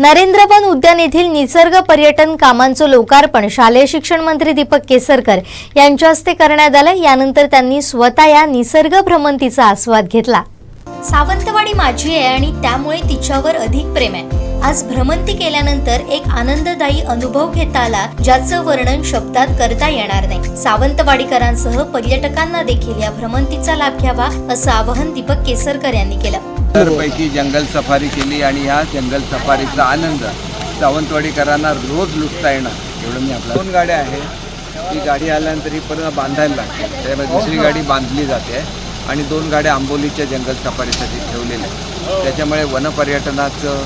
नरेंद्रवन उद्यान येथील निसर्ग पर्यटन कामांचं लोकार्पण शालेय शिक्षण मंत्री दीपक केसरकर यांच्या हस्ते करण्यात आलं. यानंतर त्यांनी स्वतः या निसर्ग भ्रमंतीचा आस्वाद घेतला. सावंतवाडी माझी आहे आणि त्यामुळे तिच्यावर अधिक प्रेम आहे. आज भ्रमंती केल्यानंतर एक आनंददायी अनुभव घेता आला ज्याचं वर्णन शब्दात करता येणार नाही. सावंतवाडीकरांसह पर्यटकांना देखील या भ्रमंतीचा लाभ घ्यावा असं आवाहन दीपक केसरकर यांनी केलं. पैकी जंगल सफारी केली आणि ह्या जंगल सफारीचा आनंद सावंतवाडीकरांना रोज लुटता येणार. एवढं मी आपला दोन गाड्या आहेत. ती गाडी आल्यानंतर ही परत बांधायला लागते. त्यामुळे दुसरी गाडी बांधली जाते. आणि दोन गाड्या आंबोलीच्या जंगल सफारीसाठी ठेवलेल्या आहेत. त्याच्यामुळे वनपर्यटनाचं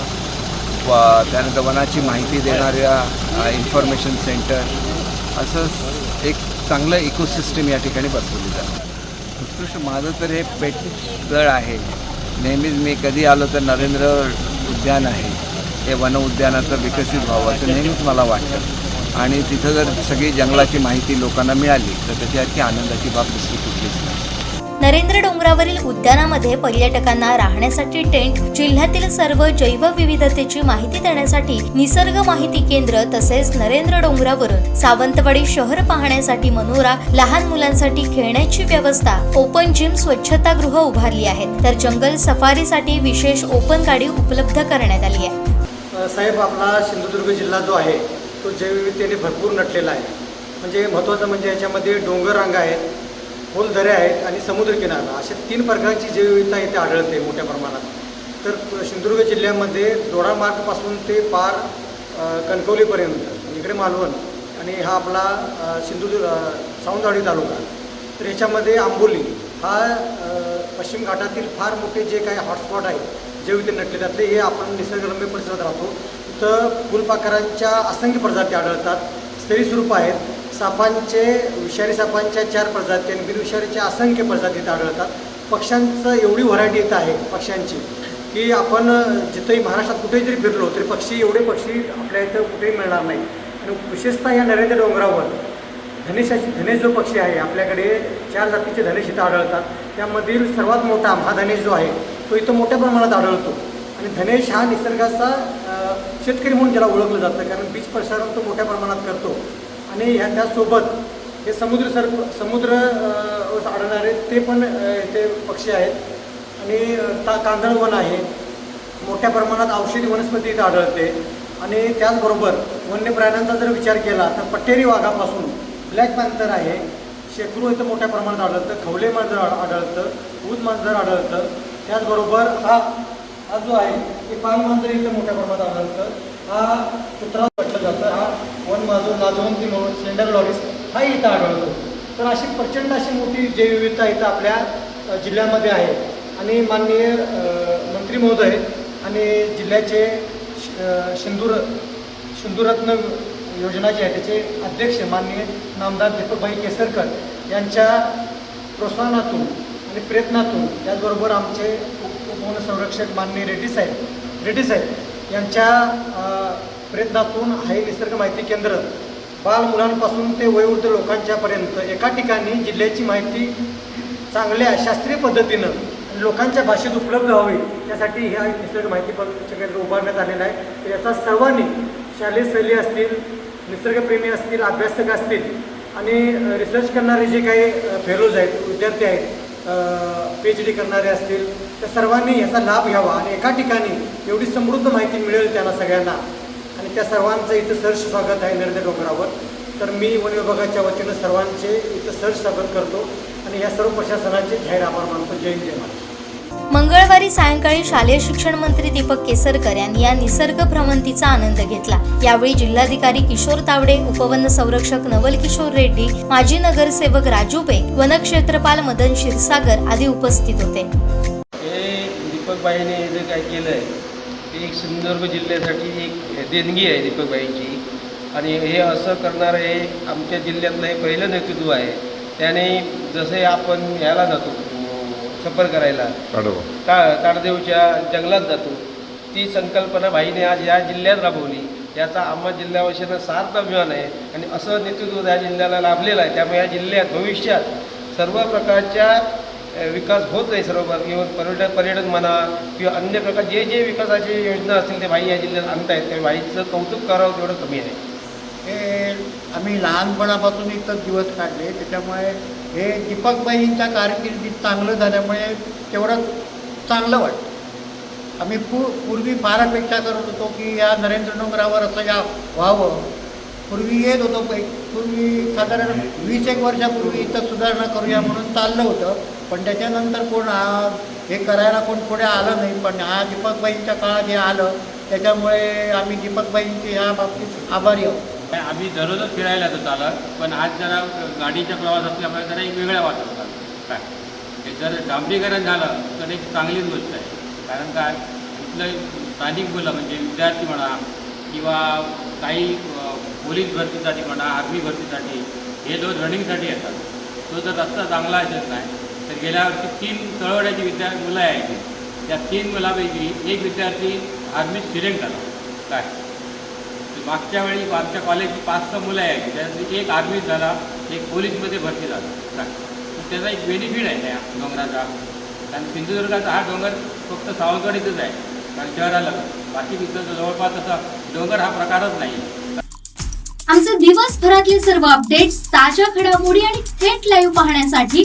व त्यानंतर वनाची माहिती देणाऱ्या इन्फॉर्मेशन सेंटर असं एक चांगलं इकोसिस्टम या ठिकाणी बसवली जातं. उत्कृष्ट. माझं तर हे पेट स्थळ आहे. नेहमीच मी कधी आलो तर नरेंद्र उद्यान आहे. हे वन उद्यानाचं विकसित व्हावं असं नेहमीच मला वाटतं. आणि तिथं जर सगळी जंगलाची माहिती लोकांना मिळाली तर त्याची आनंदाची बाब दुसरी कुठलीच नरेंद्र डोंगरावरील उद्यानामध्ये पर्यटकांना राहण्यासाठी टेंट जिल्ह्यातील सर्व जैवविविधतेची माहिती देण्यासाठी निसर्ग माहिती केंद्र तसेच नरेंद्र डोंगरावरून सावंतवाडी शहर पाहण्यासाठी मनोरा लहान मुलांसाठी खेळण्याची व्यवस्था ओपन जिम स्वच्छतागृह उभारली आहेत. तर जंगल सफारीसाठी विशेष ओपन गाडी उपलब्ध करण्यात आली आहे. साहेब आपला सिंधुदुर्ग जिल्हा जो आहे तो जैवविविधतेने भरपूर नटलेला आहे. म्हणजे महत्त्वाचं म्हणजे याच्यामध्ये डोंगर रांगा आहेत खोल दऱ्या आहेत आणि समुद्रकिनारा. अशा तीन प्रकारची जैवविविधता इथे आढळते मोठ्या प्रमाणात. तर सिंधुदुर्ग जिल्ह्यामध्ये दोडामार्गपासून ते पार कणकवलीपर्यंत इकडे मालवण आणि हा आपला सिंधुदुर्ग सावंतवाडी तालुका. तर ह्याच्यामध्ये आंबोली हा पश्चिम घाटातील फार मोठे जे काही हॉटस्पॉट आहेत जे नटले त्यातले हे आपण निसर्गरम्य परिसरात राहतो. तर फुलपाखरांच्या असंख्य प्रजाती आढळतात. स्थळीस्वरूप आहेत. सापांचे विषारी सापांच्या चार प्रजाती आणि बिनविषारीच्या असंख्य प्रजाती इथं आढळतात. पक्ष्यांचं एवढी व्हरायटी इथं आहे पक्ष्यांची की आपण जिथंही महाराष्ट्रात कुठेही जरी फिरलो तरी पक्षी एवढे पक्षी आपल्या इथं कुठेही मिळणार नाही आणि विशेषतः या नरेंद्र डोंगरावर धनेशाची धनेश जो पक्षी आहे आपल्याकडे चार जातीचे धनेश इथं आढळतात. त्यामधील सर्वात मोठा महाधनेश जो आहे तो इथं मोठ्या प्रमाणात आढळतो. आणि धनेश हा निसर्गाचा शेतकरी म्हणून ज्याला ओळखलं जातं कारण बीज प्रसारण तो मोठ्या प्रमाणात करतो. आणि ह्या त्यासोबत हे समुद्र सर समुद्र आढळणारे ते पण इथे पक्षी आहेत. आणि ता ता कांदळवन आहे. मोठ्या प्रमाणात औषधी वनस्पती इथं आढळते. आणि त्याचबरोबर वन्य प्राण्यांचा जर विचार केला तर पट्टेरी वाघापासून ब्लॅक पॅन्थर आहे. शेकडू इथं मोठ्या प्रमाणात आढळतं. खवले मांजर आढळतं. ऊद मांजर आढळतं. त्याचबरोबर हा हा जो आहे ते पान मांजर इथं मोठ्या प्रमाणात आढळतं. हा कुत्रा म्हटलं जातं हा वन मांजर लाजवंती म्हणून स्लेंडर लॉरिस हा इथं आढळतो. तर अशी प्रचंड अशी मोठी जैवविविधता इथं आपल्या जिल्ह्यामध्ये आहे. आणि माननीय मंत्री महोदय आणि जिल्ह्याचे सिंधूर सिंधुरत्न योजना जी आहे त्याचे अध्यक्ष माननीय नामदार दीपकभाई केसरकर यांच्या प्रोत्साहनातून आणि प्रयत्नातून त्याचबरोबर आमचे उपवन संरक्षक माननीय रेड्डी साहेब रेड्डी साहेब यांच्या प्रयत्नातून हे निसर्ग माहिती केंद्र. बाल मुलांपासून ते वयोवृद्ध लोकांच्यापर्यंत एका ठिकाणी जिल्ह्याची माहिती चांगल्या शास्त्रीय पद्धतीनं लोकांच्या भाषेत उपलब्ध व्हावी त्यासाठी ह्या निसर्ग माहिती प- केंद्र उभारण्यात आलेलं आहे. तर याचा सर्वांनी शालेय सहली असतील निसर्गप्रेमी असतील अभ्यासक असतील आणि रिसर्च करणारे जे काही फेलोज आहेत विद्यार्थी आहेत पी एच डी करणारे असतील त्या सर्वांनी याचा लाभ घ्यावा आणि एका ठिकाणी एवढी समृद्ध माहिती मिळेल त्यांना सगळ्यांना. आणि त्या सर्वांचं इथं सहर्ष स्वागत आहे नरेंद्र डोंगरावर. तर मी वन विभागाच्या वतीनं सर्वांचे इथं सहर्ष स्वागत करतो आणि या सर्व प्रशासनाचे जाहीर आभार मानतो. जय जय महाराष्ट्र. मंगळवारी सायंकाळी शालेय शिक्षण मंत्री दीपक केसरकर यांनी या निसर्ग भ्रमंतीचा आनंद घेतला. यावेळी जिल्हाधिकारी किशोर तावडे उपवन संरक्षक नवल किशोर रेड्डी माजी नगरसेवक राजू बेग वनक्षेत्रपाल मदन क्षीरसागर आदी उपस्थित होते. हे दीपकबाईने जे काय केलं आहे ही एक सिंधुदुर्ग जिल्ह्यासाठी एक देणगी आहे दीपकबाईंची. आणि हे असं करणारं हे आमच्या जिल्ह्यातलं हे पहिलं नेतृत्व आहे. त्याने जसे आपण ह्याला जातो सफर करायला का ताडदेवच्या जंगलात जातो. ती संकल्पना भाईने आज या जिल्ह्यात राबवली. याचा आम्हा जिल्ह्यावासीयांना सार्थ अभिमान आहे. आणि असं नेतृत्व या जिल्ह्याला लाभलेलं आहे. त्यामुळे या जिल्ह्यात भविष्यात सर्व प्रकारच्या विकास होत नाही सर्व पर्यटन पर्यटन म्हणा किंवा अन्य प्रकार जे जे विकासाची योजना असतील ते भाई या जिल्ह्यात आणतायत त्या भाईचं कौतुक करावं तेवढं कमी आहे. हे आम्ही लहानपणापासून इथंच दिवस काढले त्याच्यामुळे हे दीपकबाईंच्या कारकिर्दीत चांगलं झाल्यामुळे तेवढं चांगलं वाटतं. आम्ही पू पूर्वी फार अपेक्षा करत होतो की या नरेंद्र डोंगरावर असं या व्हावं. पूर्वी येत होतो पै पूर्वी साधारण वीस एक वर्षापूर्वी इथं सुधारणा करूया म्हणून चाललं होतं. पण त्याच्यानंतर कोण हे करायला कोण पुढे आलं नाही. पण हा दीपकबाईंच्या काळात हे आलं. त्याच्यामुळे आम्ही दीपकबाईंचे ह्या बाबतीत आभारी आहोत. आम्ही दररोजच फिरायला जातो चालत पण आज जरा गाडीच्या प्रवास असल्यामुळे जरा एक वेगळा वाटत होता काय? हे जर डांबरीकरण झालं तर एक चांगलीच गोष्ट आहे. कारण काय कुठलं स्थानिक मुलं म्हणजे विद्यार्थी म्हणा किंवा काही पोलीस भरतीसाठी म्हणा आर्मी भरतीसाठी हे जो रनिंगसाठी येतात तो जर रस्ता चांगला असेल नाही तर गेल्या वर्षी तीन तळवड्याची विद्या मुलं आहेत त्या तीन मुलापैकी एक विद्यार्थी आर्मीत सिलेक्ट झाला काय? मागच्या वेळी आमच्या कॉलेजची पाच सहा मुलं आहेत त्यातली एक आर्मीत झाला एक पोलीसमध्ये भरती झाला. काय? तर त्याचा एक बेनिफिट आहे त्या डोंगराचा. कारण सिंधुदुर्गाचा हा डोंगर फक्त सावंतवाडीतच आहे. कारण शहराला. बाकी तिथं जवळपास असा डोंगर हा प्रकारच नाही. आमचे दिवसभरातले सर्व अपडेट्स ताज्या घडामोडी आणि थेट लाईव्ह पाहण्यासाठी